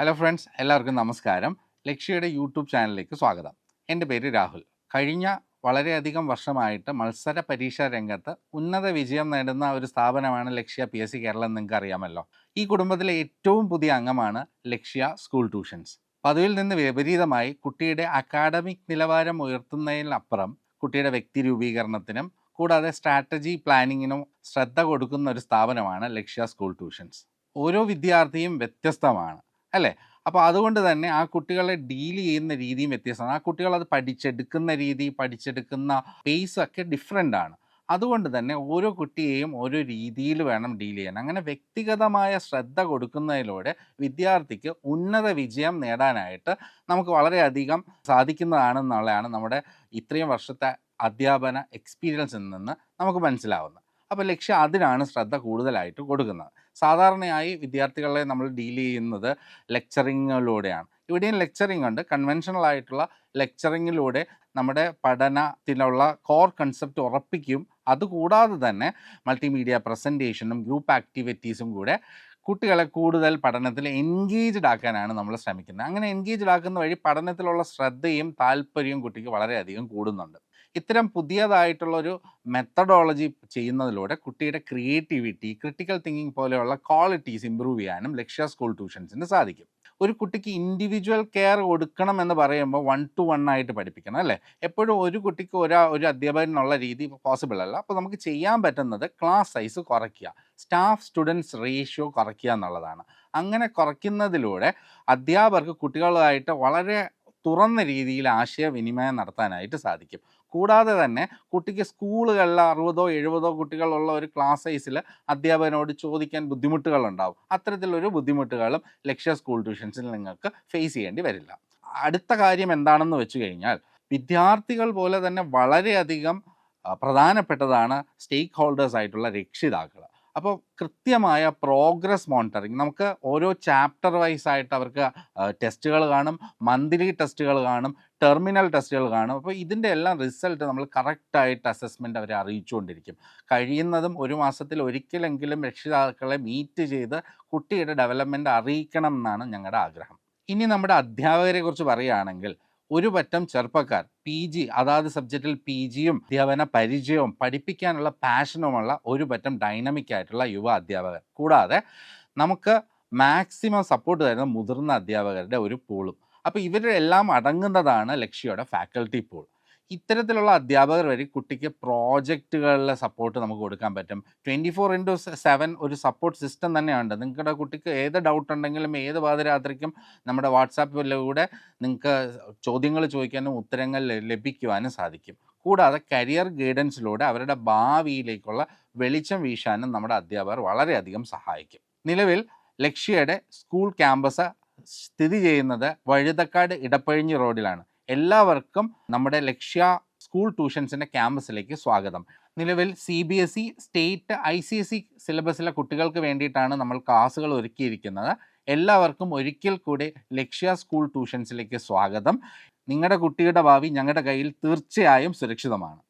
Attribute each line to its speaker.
Speaker 1: Hello friends എല്ലാവർക്കും നമസ്കാരം. ലക്ഷ്യയുടെ YouTube ചാനലിലേക്ക് സ്വാഗതം. എന്റെ പേര് രാഹുൽ. കഴിഞ്ഞ വളരെയധികം വർഷമായിട്ട് മത്സര പരീക്ഷാ രംഗത്ത് ഉന്നത വിജയം നേടുന്ന ഒരു സ്ഥാപനമാണ് Lakshya P S C Keralam നിങ്ങൾക്ക് അറിയാമല്ലോ. ഈ കുടുംബത്തിലെ ഏറ്റവും പുതിയ അംഗമാണ് ലക്ഷ്യ സ്കൂൾ ട്യൂഷൻസ്. പതിവിൽ നിന്ന് വിപരീതമായി കുട്ടിയുടെ അക്കാഡമിക് നിലവാരം ഉയർത്തുന്നതിനപ്പുറം കുട്ടിയുടെ വ്യക്തി രൂപീകരണത്തിനും കൂടാതെ സ്ട്രാറ്റജി പ്ലാനിങ്ങിനും ശ്രദ്ധ കൊടുക്കുന്ന ഒരു സ്ഥാപനമാണ് ലക്ഷ്യ സ്കൂൾ ട്യൂഷൻസ്. ഓരോ വിദ്യാർത്ഥിയും വ്യത്യസ്തമാണ്. അല്ലേ? അപ്പോൾ അതുകൊണ്ട് തന്നെ ആ കുട്ടികളെ ഡീൽ ചെയ്യുന്ന രീതിയും വ്യത്യസ്തമാണ്. ആ കുട്ടികൾ അത് പഠിച്ചെടുക്കുന്ന രീതി പഠിച്ചെടുക്കുന്ന പേസ് ഒക്കെ ഡിഫറെന്റ് ആണ്. അതുകൊണ്ട് തന്നെ ഓരോ കുട്ടിയെയും ഓരോ രീതിയിൽ വേണം ഡീൽ ചെയ്യാൻ. അങ്ങനെ വ്യക്തിഗതമായ ശ്രദ്ധ കൊടുക്കുന്നതിലൂടെ വിദ്യാർത്ഥിക്ക് ഉന്നത വിജയം നേടാനായിട്ട് നമുക്ക് വളരെയധികം സാധിക്കുന്നതാണെന്നുള്ളതാണ് നമ്മുടെ ഇത്രയും വർഷത്തെ അധ്യാപന എക്സ്പീരിയൻസിൽ നിന്ന് നമുക്ക് മനസ്സിലാവുന്നത്. അപ്പോൾ ലക്ഷ്യം അതിനാണ് ശ്രദ്ധ കൂടുതലായിട്ട് കൊടുക്കുന്നത്. സാധാരണയായി വിദ്യാർത്ഥികളെ നമ്മൾ ഡീൽ ചെയ്യുന്നത് ലെക്ചറിങ്ങിലൂടെയാണ്. ഇവിടെയും ലെക്ചറിങ് ഉണ്ട്. കൺവെൻഷണൽ ആയിട്ടുള്ള ലെക്ചറിങ്ങിലൂടെ നമ്മുടെ പഠനത്തിലുള്ള കോർ കൺസെപ്റ്റ് ഉറപ്പിക്കും. അതുകൂടാതെ തന്നെ മൾട്ടിമീഡിയ പ്രസന്റേഷനും ഗ്രൂപ്പ് ആക്ടിവിറ്റീസും കൂടെ കുട്ടികളെ കൂടുതൽ പഠനത്തിൽ എൻഗേജ്ഡ് ആക്കാനാണ് നമ്മൾ ശ്രമിക്കുന്നത്. അങ്ങനെ എൻഗേജ്ഡ് ആക്കുന്ന വഴി പഠനത്തിലുള്ള ശ്രദ്ധയും താല്പര്യവും കുട്ടിക്ക് വളരെയധികം കൂടുന്നുണ്ട്. ഇത്തരം പുതിയതായിട്ടുള്ള ഒരു മെത്തഡോളജി ചെയ്യുന്നതിലൂടെ കുട്ടിയുടെ ക്രിയേറ്റിവിറ്റി ക്രിട്ടിക്കൽ തിങ്കിങ് പോലെയുള്ള ക്വാളിറ്റീസ് ഇമ്പ്രൂവ് ചെയ്യാനും ലക്ഷ്യ സ്കൂൾ ട്യൂഷൻസിന് സാധിക്കും. ഒരു കുട്ടിക്ക് ഇൻഡിവിജ്വൽ കെയർ കൊടുക്കണം എന്ന് പറയുമ്പോൾ വൺ ടു വൺ ആയിട്ട് പഠിപ്പിക്കണം അല്ലേ? എപ്പോഴും ഒരു കുട്ടിക്ക് ഒരാ ഒരു അധ്യാപകനുള്ള രീതി പോസിബിൾ അല്ല. അപ്പോൾ നമുക്ക് ചെയ്യാൻ പറ്റുന്നത് ക്ലാസ് സൈസ് കുറയ്ക്കുക. സ്റ്റാഫ് സ്റ്റുഡൻസ് റേഷ്യോ കുറയ്ക്കുക എന്നുള്ളതാണ്. അങ്ങനെ കുറയ്ക്കുന്നതിലൂടെ അധ്യാപകർക്ക് കുട്ടികളുമായിട്ട് വളരെ തുറന്ന രീതിയിൽ ആശയവിനിമയം നടത്താനായിട്ട് സാധിക്കും. കൂടാതെ തന്നെ കുട്ടിക്ക് സ്കൂളുകളിൽ അറുപതോ എഴുപതോ കുട്ടികളുള്ള ഒരു ക്ലാസ് സൈസിൽ അധ്യാപകനോട് ചോദിക്കാൻ ബുദ്ധിമുട്ടുകളുണ്ടാവും. അത്തരത്തിലൊരു ബുദ്ധിമുട്ടുകളും ലക്ഷ്യ സ്കൂൾ ട്യൂഷൻസിൽ നിങ്ങൾക്ക് ഫേസ് ചെയ്യേണ്ടി വരില്ല. അടുത്ത കാര്യം എന്താണെന്ന് വെച്ച് കഴിഞ്ഞാൽ വിദ്യാർത്ഥികൾ പോലെ തന്നെ വളരെയധികം പ്രധാനപ്പെട്ടതാണ് സ്റ്റേക്ക് ഹോൾഡേഴ്സ് ആയിട്ടുള്ള രക്ഷിതാക്കൾ അപ്പോൾ കൃത്യമായ പ്രോഗ്രസ് മോണിറ്ററിങ് നമുക്ക് ഓരോ ചാപ്റ്റർ വൈസ് ആയിട്ട് അവർക്ക് ടെസ്റ്റുകൾ കാണും മന്ത്ലി ടെസ്റ്റുകൾ കാണും ടെർമിനൽ ടെസ്റ്റുകൾ കാണും. അപ്പോൾ ഇതിന്റെ എല്ലാം റിസൾട്ട് നമ്മൾ കറക്റ്റായിട്ട് അസസ്മെന്റ് അവരെ അറിയിച്ചുകൊണ്ടിരിക്കും. കഴിയുന്നതും ഒരു മാസത്തിൽ ഒരിക്കലെങ്കിലും രക്ഷിതാക്കളെ മീറ്റ് ചെയ്ത് കുട്ടിയുടെ ഡെവലപ്മെന്റ് അറിയിക്കണം എന്നാണ് ഞങ്ങളുടെ ആഗ്രഹം. ഇനി നമ്മുടെ അധ്യാപകരെക്കുറിച്ച് പറയുകയാണെങ്കിൽ ഒരു പറ്റം ചെറുപ്പക്കാർ പി ജി അതാത് സബ്ജക്റ്റിൽ പി ജിയും അധ്യാപന പരിചയവും പഠിപ്പിക്കാനുള്ള പാഷനുമുള്ള ഒരു പറ്റം ഡൈനമിക് ആയിട്ടുള്ള യുവ അധ്യാപകർ. കൂടാതെ നമുക്ക് മാക്സിമം സപ്പോർട്ട് തരുന്ന മുതിർന്ന അധ്യാപകരുടെ ഒരു പൂളും അപ്പോൾ ഇവരെല്ലാം അടങ്ങുന്നതാണ് ലക്ഷ്യയുടെ ഫാക്കൽറ്റി പൂൾ ഇത്തരത്തിലുള്ള അധ്യാപകർ വഴി കുട്ടിക്ക് പ്രോജക്റ്റുകളിലെ സപ്പോർട്ട് നമുക്ക് കൊടുക്കാൻ പറ്റും. ട്വന്റി ഫോർ ഇന്റു സെവൻ ഒരു സപ്പോർട്ട് സിസ്റ്റം തന്നെയുണ്ട്. നിങ്ങളുടെ കുട്ടിക്ക് ഏത് ഡൗട്ട് ഉണ്ടെങ്കിലും ഏത് പാതിരാത്രിക്കും നമ്മുടെ വാട്സാപ്പിലൂടെ നിങ്ങൾക്ക് ചോദ്യങ്ങൾ ചോദിക്കാനും ഉത്തരങ്ങൾ ലഭിക്കുവാനും സാധിക്കും. കൂടാതെ കരിയർ ഗൈഡൻസിലൂടെ അവരുടെ ഭാവിയിലേക്കുള്ള വെളിച്ചം വീശാനും നമ്മുടെ അധ്യാപകർ വളരെയധികം സഹായിക്കും. നിലവിൽ ലക്ഷ്യയുടെ സ്കൂൾ ക്യാമ്പസ് സ്ഥിതി ചെയ്യുന്നത് വഴുതക്കാട് ഇടപ്പഴിഞ്ഞി റോഡിലാണ് എല്ലാവർക്കും നമ്മുടെ ലക്ഷ്യ സ്കൂൾ ട്യൂഷൻസിന്റെ ക്യാമ്പസിലേക്ക് സ്വാഗതം. നിലവിൽ C B S E state I C S E സിലബസിലെ കുട്ടികൾക്ക് വേണ്ടിയിട്ടാണ് നമ്മൾ ക്ലാസ്സുകൾ ഒരുക്കിയിരിക്കുന്നത്. എല്ലാവർക്കും ഒരിക്കൽ കൂടി ലക്ഷ്യ സ്കൂൾ ട്യൂഷൻസിലേക്ക് സ്വാഗതം. നിങ്ങളുടെ കുട്ടിയുടെ ഭാവി ഞങ്ങളുടെ കയ്യിൽ തീർച്ചയായും സുരക്ഷിതമാണ്.